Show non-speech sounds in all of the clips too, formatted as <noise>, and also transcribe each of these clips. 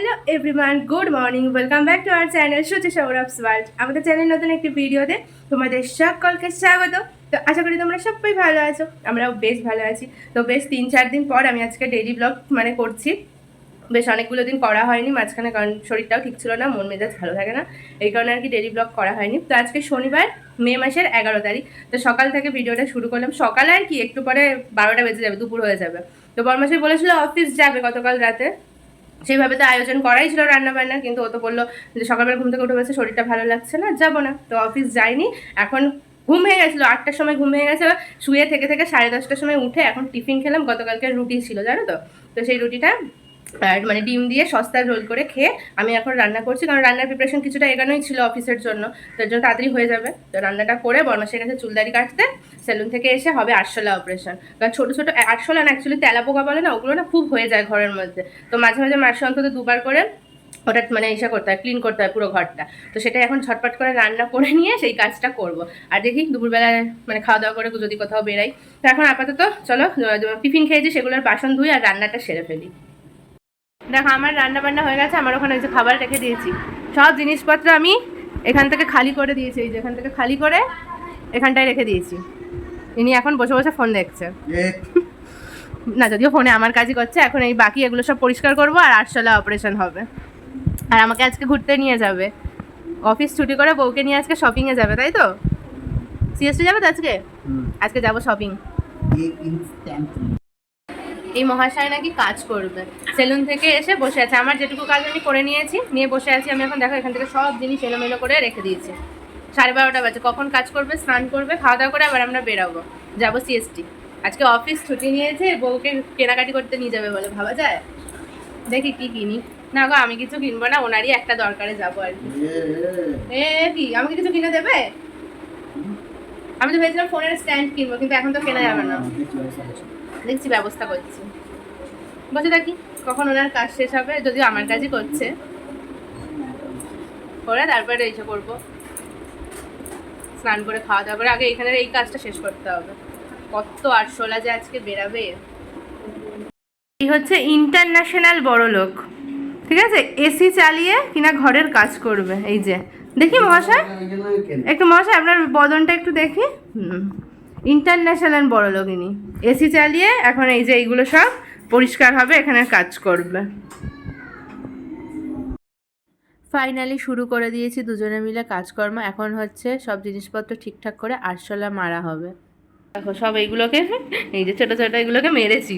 Hello everyone good morning welcome back to our channel Suchi Saurav's world আমাদের channel নতুন একটি ভিডিওতে তোমাদের সকলকে স্বাগত। তো আশা করি তোমরা সবাই ভালো আছো, আমরাও বেশ ভালো আছি। তো বেশ তিন চার দিন পর আমি আজকে ডেইলি ব্লগ মানে করছি। বেশ অনেকগুলো দিন করা হয়নি, মাঝখানে কারণ শরীরটাও ঠিক ছিল না, মন মেজাজ ভালো থাকে না, এই কারণে আর কি ডেইলি ব্লগ করা হয়নি। তো আজকে শনিবার, মে মাসের এগারো তারিখ। তো সকাল থেকে ভিডিওটা শুরু করলাম। সকালে আর কি একটু পরে বারোটা বেজে যাবে, দুপুর হয়ে যাবে। তো বরমাসে বলেছিল, অফিস যাবে গতকাল রাতে। সেইভাবে তো আয়োজন করাই ছিল রান্না বান্না কিন্তু ও তো বলল যে সকালবেলা ঘুম থেকে উঠে বলছে, শরীরটা ভালো লাগছে না, যাব না। তো অফিস যাইনি। এখন ঘুম ভেঙে গেছিল, আটটার সময় ঘুম ভেঙে গেছে শুয়ে থেকে থেকে সাড়ে দশটার সময় উঠে এখন টিফিন খেলাম, গতকালকে রুটি ছিল, জানো তো? তো সেই রুটিটা আর মানে ডিম দিয়ে সস্তার রোল করে খেয়ে আমি এখন রান্না করছি। কারণ রান্নার প্রিপারেশন কিছুটা এগানোই ছিল অফিসের জন্য। তার জন্য তাড়াতাড়ি হয়ে যাবে। তো রান্নাটা করে বর্মাসের কাছে চুলদারি কাটতে সেলুন থেকে এসে হবে আরশোলা অপারেশন কারণ ছোটো ছোটো আরশোলা না অ্যাকচুয়ালি তেলা পোকা বলে না, ওগুলো না খুব হয়ে যায় ঘরের মধ্যে। তো মাঝে মাঝে মাসে অন্তত দুবার করে ওটা মানে ইসা করতে হয় ক্লিন করতে হয় পুরো ঘরটা। তো সেটা এখন ঝটপট করে রান্না করে নিয়ে সেই কাজটা করব। আর দেখি দুপুরবেলা মানে খাওয়া দাওয়া করে যদি কোথাও বেরাই। তো এখন আপাতত চলো টিফিন খেয়েছি, সেগুলোর বাসন ধুই আর রান্নাটা সেরে ফেলি। দেখো আমার রান্না বান্না হয়ে গেছে আমার ওখানে ওই যে খাবার রেখে দিয়েছি। সব জিনিসপত্র আমি এখান থেকে খালি করে দিয়েছি এই যে এখান থেকে খালি করে এখানটায় রেখে দিয়েছি। ইনি এখন বসে বসে ফোন দেখছে। না যদিও ফোনে আমার কাজই করছে এখন এই বাকি এগুলো সব পরিষ্কার করব আর আটশোলা অপারেশন হবে। আর আমাকে আজকে ঘুরতে নিয়ে যাবে। অফিস ছুটি করে বউকে নিয়ে আজকে শপিংয়ে যাবে তাই তো? সিএসটি যাবে তো আজকে? আজকে যাব শপিং এই মহাশয় নাকি কাজ করবে। সেলুন থেকে এসে বসে আছে। আমার যেটুকু কাজ আমি করে নিয়েছি নিয়ে বসে আছি। আমি এখন দেখো এখান থেকে সব জিনিস এলোমেলো করে রেখে দিয়েছি। সাড়ে বারোটা বাজে। কখন কাজ করবে স্নান করবে খাওয়া দাওয়া করে আবার আমরা বেরাবো। যাব সিএসটি আজকে অফিস ছুটি নিয়েছে বউকে কেনাকাটি করতে নিয়ে যাবে বলে। ভাবা যায়? দেখি কি কিনি। না গো আমি কিছু কিনবো না। ওনারই একটা দরকারে যাব আর কি। এ কি? আমাকে কিছু কিনে দেবে? আমি তো ভেবেছিলাম ফোনের স্ট্যান্ড কিনবো, কিন্তু এখন তো কেনা যাবে না। দেখছি, ব্যবস্থা করছি। বসে থাকি কখন ওনার কাজ শেষ হবে, যদিও আমার কাজই করছে। করে তারপরে এইসব করব। স্নান করে খাওয়া দাওয়া করে আগে এখানের এই কাজটা শেষ করতে হবে। কত আটশোলা যে আজকে বেরাবে। এই হচ্ছে ইন্টারন্যাশনাল বড় লোক ঠিক আছে? এসি চালিয়ে কিনা ঘরের কাজ করবে, এই যে। দেখি মহাশয়। একটু মহাশয় আপনার বদনটা একটু দেখি। ইন্টারন্যাশনাল বড় লোক ইনি এসি চালিয়ে এখন এই যে এইগুলো সব পরিষ্কার হবে এখানে কাজ করবে। ফাইনালি শুরু করে দিয়েছি দুজনে মিলে কাজকর্ম। এখন হচ্ছে সব জিনিসপত্র ঠিকঠাক করে আরশোলা মারা হবে। দেখো সব এইগুলোকে এই যে ছোটো ছোটো এগুলোকে মেরেছি।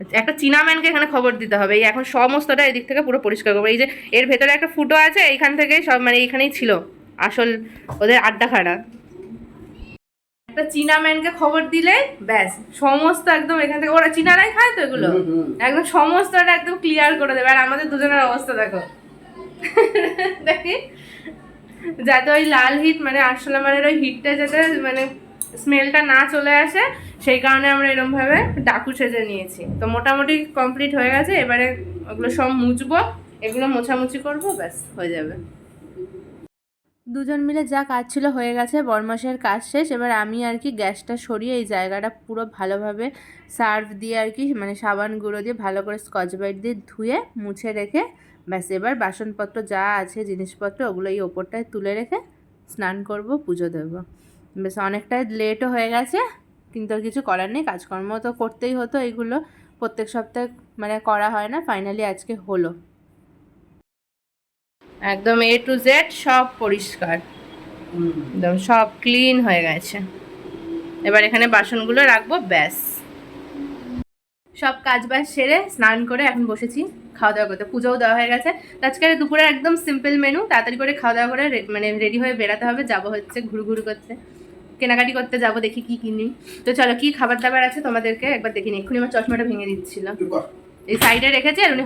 একটা চীনাম্যানকে এখানে খবর দিতে হবে। এই এখন সমস্তটা এদিক থেকে পুরো পরিষ্কার করব। এই যে এর ভেতরে একটা ফুটো আছে এইখান থেকে সব মানে এইখানেই ছিল। আসল ওদের আড্ডা আড্ডাখানা। একটা চীনাম্যানকে খবর দিলে ব্যাস সমস্ত একদম এখান থেকে ওরা চীনারাই খায় তো এগুলো? একদম সমস্তটা একদম ক্লিয়ার করে দেবে। আর আমাদের দুজনের অবস্থা দেখো। <laughs> দেখি। যাতে ওই লাল হিট মানে আরশোলা মানের ওই হিটটা যাতে মানে স্মেলটা না চলে আসে। সেই কারণে আমরা এরকমভাবে ডাকু সেজে নিয়েছি। তো মোটামুটি কমপ্লিট হয়ে গেছে, এবারে ওগুলো সব মুছবো, এগুলো মোছামুছি করব, ব্যাস, হয়ে যাবে। দুজন মিলে যা কাজ ছিল হয়ে গেছে, বরমাসের কাজ শেষ। এবার আমি আর কি গ্যাসটা সরিয়ে এই জায়গাটা পুরো ভালোভাবে সার্ফ দিয়ে আর কি মানে সাবান গুঁড়ো দিয়ে ভালো করে স্কচ ব্রাইট দিয়ে ধুয়ে, মুছে রেখে, ব্যাস, এবার বাসনপত্র যা আছে, জিনিসপত্র, ওগুলো এই ওপরটায় তুলে রেখে স্নান করব, পুজো দেবো। বেশ অনেকটা লেটও হয়ে গেছে কিন্তু আর কিছু করার নেই, কাজকর্ম তো করতেই হতো এইগুলো প্রত্যেক সপ্তাহে মানে করা হয় না ফাইনালি আজকে হলো। একদম এ টু জেড সব পরিষ্কার। একদম সব ক্লিন হয়ে গেছে। এবার এখানে বাসনগুলো রাখব, ব্যাস। সব কাজ বাজ সেরে স্নান করে এখন বসেছি খাওয়া দাওয়া করতে। পুজোও দেওয়া হয়ে গেছে। আজকে দুপুরে একদম সিম্পল মেনু তাড়াতাড়ি করে খাওয়া দাওয়া করে মানে রেডি হয়ে বেরাতে হবে। যাব হচ্ছে ঘুরু ঘুরু করতে। কেনাকাটি করতে যাব দেখি কি কিনি। তো চলো কি খাবার দাবার আছে তোমাদেরকে? একবার দেখিনি এক্ষুনি আমার চশমাটা ভেঙে দিচ্ছিল। এই সাইডে রেখেছি আর উনি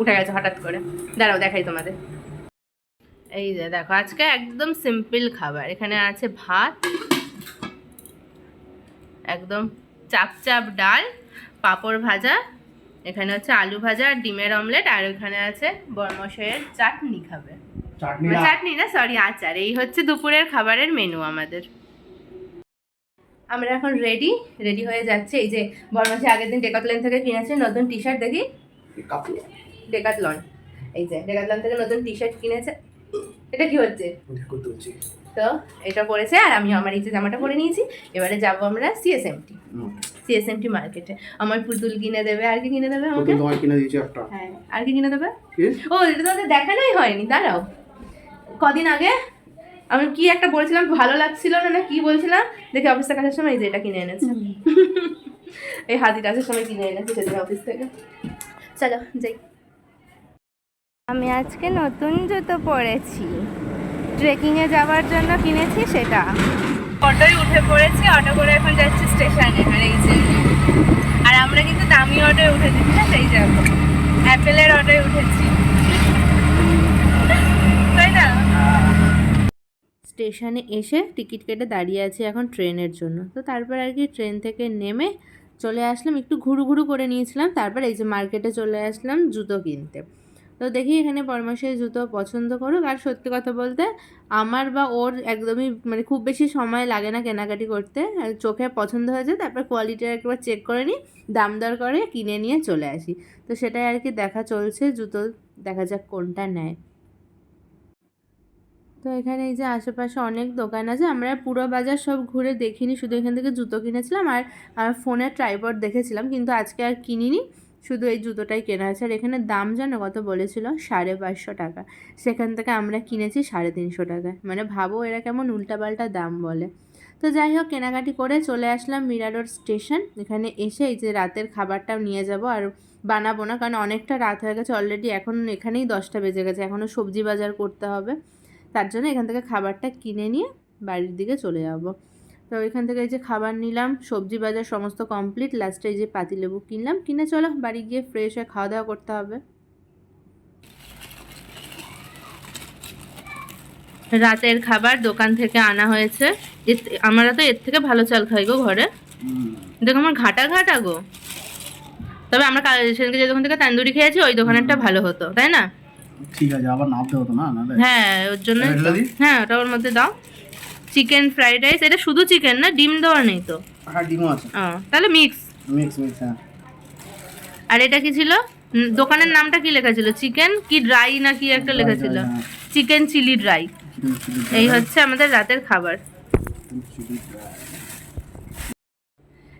উঠে গেছে হঠাৎ করে। দাঁড়াও দেখাই তোমাদের। এই যে দেখো আজকে একদম সিম্পল খাবার। এখানে আছে ভাত একদম চাপ চাপ ডাল পাঁপড় ভাজা এখানে হচ্ছে আলু ভাজা আর ডিমের অমলেট আর ওখানে আছে বরমশাইয়ের চাটনি খাবে। চাটনি না। সরি আচার। এই হচ্ছে দুপুরের খাবারের মেনু আমাদের। আমরা এখন রেডি রেডি হয়ে যাচ্ছে। এই যে বরমাসে আগের দিন ডেকাতলেন থেকে কিনেছে নতুন টি শার্ট দেখি ডেকাতলন এই যে ডেকাতলাম থেকে নতুন টি শার্ট কিনেছে। এটা কি হচ্ছে? তো এটা পরেছে আর আমি আমার এই যে জামাটা পরে নিয়েছি। এবারে যাব আমরা সিএসএমটি সিএসএমটি মার্কেটে আমার পুতুল কিনে দেবে আর কি কিনে দেবে আমাকে? তোমার কিনে দিয়েছি একটা। হ্যাঁ। আর কি কিনে দেবে? ও এটা তো দেখানোই হয়নি দাঁড়াও। কদিন আগে আমি কি একটা বলছিলাম? ভালো লাগছিল না না কি বলছিলাম? দেখে অফিস থেকে আসার সময় এই যে এটা কিনে এনেছে। এই হাতিটা আসার সময় কিনে এনেছে সেদিন অফিস থেকে। চলো যাই। আমি আজকে নতুন জুতো পরেছি। ট্রেকিংয়ে যাওয়ার জন্য কিনেছি সেটা। অটোয় উঠে পড়েছি অটো করে এখন যাচ্ছি স্টেশনে আর এই যে আর আমরা কিন্তু দামি অটোয় উঠেছি আছে? এই যাব অ্যাপেলের অটোয় উঠেছি তাই না স্টেশনে এসে টিকিট কেটে দাঁড়িয়ে আছি এখন ট্রেনের জন্য। তো তারপর আর কি ট্রেন থেকে নেমে চলে আসলাম, একটু ঘুরু ঘুরু করে নিয়েছিলাম। তারপর এই যে মার্কেটে চলে আসলাম জুতো কিনতে। তো দেখি এখানে পরমাসের জুতো পছন্দ করুক। আর সত্যি কথা বলতে আমার বা ওর একদমই মানে খুব বেশি সময় লাগে না কেনাকাটি করতে। চোখে পছন্দ হয়ে যায়, তারপর কোয়ালিটিটা একবার চেক করে নিই, দাম দর করে কিনে নিয়ে চলে আসি। তো সেটাই আর কি দেখা চলছে, জুতো দেখা যাক কোনটা নেয়। তো এখানে এই যে আশেপাশে অনেক দোকান আছে, আমরা পুরো বাজার সব ঘুরে দেখিনি, শুধু এখান থেকে জুতো কিনেছিলাম আর আর ফোনের ট্রাইপড দেখেছিলাম, কিন্তু আজকে আর কিনিনি, শুধু এই জুতোটাই কেনা আছে আর এখানে দাম জানো কত বলেছিল? সাড়ে পাঁচশো টাকা। সেখান থেকে আমরা কিনেছি সাড়ে তিনশো টাকায় মানে ভাবো এরা কেমন উল্টাপাল্টা দাম বলে। তো যাই হোক, কেনাকাটি করে চলে আসলাম মিরা রোড স্টেশন। এখানে এসে এই যে রাতের খাবারটাও নিয়ে যাব আর বানাবো না, কারণ অনেকটা রাত হয়ে গেছে অলরেডি। এখন এখানেই দশটা বেজে গেছে। এখনও সবজি বাজার করতে হবে। তার জন্য এখান থেকে খাবারটা কিনে নিয়ে বাড়ির দিকে চলে যাব। তো এখান থেকে এই যে খাবার নিলাম সবজি বাজার সমস্ত কমপ্লিট লাস্টে এই যে পাতিলেবু কিনলাম। কিনে চলো বাড়ি গিয়ে ফ্রেশ হয়ে খাওয়া দাওয়া করতে হবে। রাতের খাবার দোকান থেকে আনা হয়েছে। আমরা তো এর থেকে ভালো চাল খাই গো ঘরে। দেখো আমার ঘাটা ঘাটা গো। তবে আমরা সেদিনকে যে দোকান থেকে তান্দুরি খেয়েছি ওই দোকানেরটা ভালো হতো তাই না? ঠিক আছে আবার নামতে হতো না হ্যাঁ ওর জন্য হ্যাঁ ওটা ওর মধ্যে দাও। চিকেন ফ্রাইড রাইস এটা শুধু চিকেন না ডিম দেওয়া নেই তো। হ্যাঁ ডিমও আছে। তাহলে মিক্স মিক্স মিক্স হ্যাঁ। আর এটা কি ছিল? দোকানের নামটা কি লেখা ছিল? চিকেন কি ড্রাই না কি একটা লেখা ছিল। চিকেন চিলি ড্রাই এই হচ্ছে আমাদের রাতের খাবার।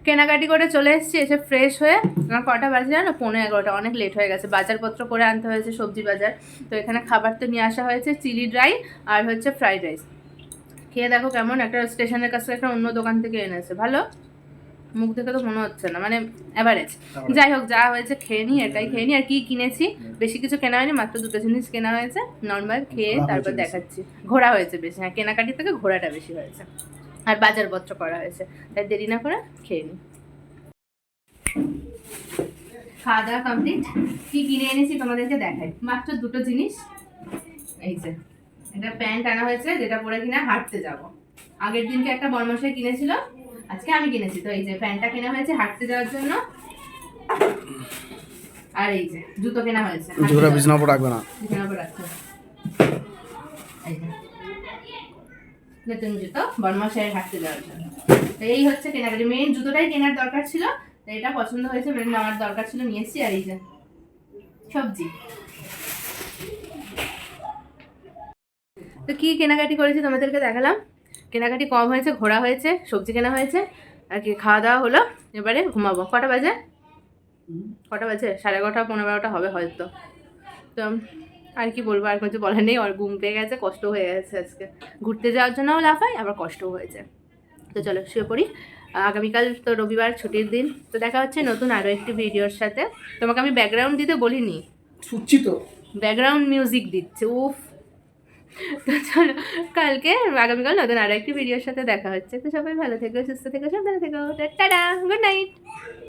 কেনাকাটি করে চলে এসেছি এসে ফ্রেশ হয়ে আমার কটা বাজে জানো? পনেরো এগারোটা অনেক লেট হয়ে গেছে। বাজারপত্র করে আনতে হয়েছে সবজি বাজার। তো এখানে খাবার তো নিয়ে আসা হয়েছে চিলি ড্রাই আর হচ্ছে ফ্রাইড রাইস খেয়ে দেখো কেমন একটা স্টেশনের কাছে একটা অন্য দোকান থেকে এনেছে। ভালো? মুখ দেখে তো মনে হচ্ছে না মানে অ্যাভারেজ যাই হোক যা হয়েছে খেয়ে নিই এটাই খেয়ে নিই। আর কি কিনেছি? বেশি কিছু কেনা হয়নি মাত্র দুটো জিনিস কেনা হয়েছে। নর্মাল খেয়ে তারপর দেখাচ্ছি। ঘোরা হয়েছে বেশি হ্যাঁ কেনাকাটি থেকে ঘোরাটা বেশি হয়েছে। আর বাজারপত্র করা হয়েছে। তাই দেরি না করে খেয়ে নিই। খাওয়া দাওয়া কমপ্লিট কি কিনে এনেছি তোমাদেরকে দেখাই। মাত্র দুটো জিনিস। এই যে এটা প্যান্ট আনা হয়েছে যেটা পরে কিনা হাঁটতে যাব। আগের দিনকে একটা বর্মশাই কিনেছিল আজকে আমি কিনেছি। তো এই যে প্যান্টটা কেনা হয়েছে হাঁটতে যাওয়ার জন্য। আর এই যে জুতো কেনা হয়েছে। জোড়া যাওয়ার উপর রাখবে না। বিছানার উপর রাখতে। এই যে। নতুন জুতো বর্মশাইয়ের হাঁটতে যাওয়ার জন্য। তো এই হচ্ছে কেনাকাটি মেন জুতোটাই কেনার দরকার ছিল, তো এটা পছন্দ হয়েছে মেন নেওয়ার দরকার ছিল, নিয়ে এসেছি, আর এই যে সবজি। তো কি কেনাকাটি করেছি তোমাদেরকে দেখালাম? কেনাকাটি কম হয়েছে, ঘোরা হয়েছে, সবজি কেনা হয়েছে, আর কি খাওয়া দাওয়া হলো, এবারে ঘুমাবো। কটা বাজে? কটা বাজে? সাড়ে এগারোটা, পনেরো বারোটা হবে হয়তো। তো আর কি বলব আর কিছু বলার নেই আর ঘুম পেয়ে গেছে কষ্ট হয়ে গেছে আজকে। ঘুরতে যাওয়ার জন্যও লাফাই আবার কষ্টও হয়েছে। তো চলো শুয়ে পড়ি। আগামীকাল তো রবিবার ছুটির দিন। তো দেখা হচ্ছে নতুন আরও একটি ভিডিওর সাথে। তোমাকে আমি ব্যাকগ্রাউন্ড দিতে বলিনি। শুচ্ছি তো। ব্যাকগ্রাউন্ড মিউজিক দিচ্ছে উফ। তো চলো কালকে আগামীকাল নতুন আরও একটি ভিডিওর সাথে দেখা হচ্ছে। তো সবাই ভালো থেকো সুস্থ থেকো সাবধানে থেকো। Tata good night